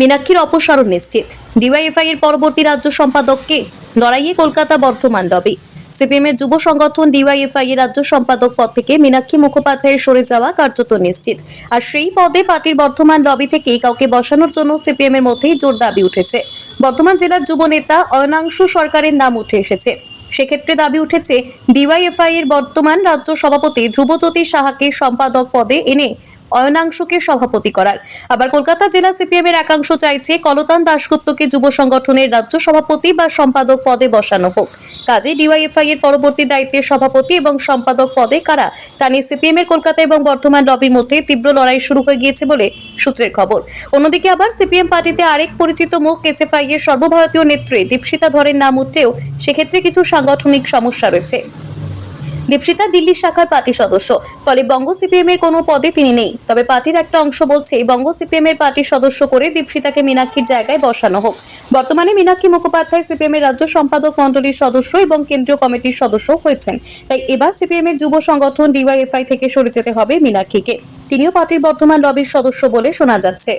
মীনাক্ষীর অপসারণ নিশ্চিত। ডিওয়াইএফআই এর পরবর্তী রাজ্য সম্পাদককে লড়াইয়ে কলকাতা বর্ধমান লবি। সিপিএম এর যুব সংগঠন ডিওয়াইএফআই এর রাজ্য সম্পাদক পদ থেকে মীনাক্ষী মুখোপাধ্যায়ের সরে যাওয়া কার্যত নিশ্চিত। আর সেই পদে পার্টির বর্ধমান লবি থেকেই কাউকে বসানোর জন্য সিপিএম এর মধ্যেই জোর দাবি উঠেছে। বর্ধমান জেলার যুব নেতা অয়নাংশু সরকারের নাম উঠে এসেছে। সেক্ষেত্রে দাবি উঠেছে, ডিওয়াইএফআই এর বর্তমান রাজ্য সভাপতি ধ্রুবজ্যোতি সাহাকে সম্পাদক পদে এনে অয়নাংশকে সভাপতি করার। আবার কলকাতা জেলা সিপিএম এর একাংশ চাইছে কলতান দাশগুপ্তকে যুব সংগঠনের রাজ্য সভাপতি বা সম্পাদক পদে বসানো হোক। কাজে ডিওয়াইএফআই এর পরবর্তী দায়িত্বের সভাপতি এবং সম্পাদক পদে কারা? তা নিয়ে সিপিএম এর কলকাতা এবং বর্ধমান লবির মধ্যে তীব্র লড়াই শুরু হয়ে গিয়েছে বলে সূত্রের খবর। অন্যদিকে আবার সিপিএম পার্টিতে আরেক পরিচিত মুখ এসএফআই এর সর্বভারতীয় নেত্রী দীপশিতা ধরের নাম উঠলেও সেক্ষেত্রে কিছু সাংগঠনিক সমস্যা রয়েছে। দীপশিতা দিল্লি শাখার পার্টি সদস্য। ফলে বঙ্গ সিপিএম এর কোনো পদে তিনি নেই। তবে পার্টির একটা অংশ বলছে, বঙ্গ সিপিএম এর পার্টির সদস্য করে দীপশিতাকে মীনাক্ষীর জায়গায় বসানো হোক। বর্তমানে মীনাক্ষী মুখোপাধ্যায় সিপিএম এর রাজ্য সম্পাদক মণ্ডলীর সদস্য এবং কেন্দ্রীয় কমিটির সদস্য হয়েছেন। তাই এবার সিপিএম এর যুব সংগঠন ডিওয়াইএফআই থেকে সরে যেতে হবে মীনাক্ষীকে। তিনিও পার্টির বর্তমান লবির সদস্য বলে শোনা যাচ্ছে।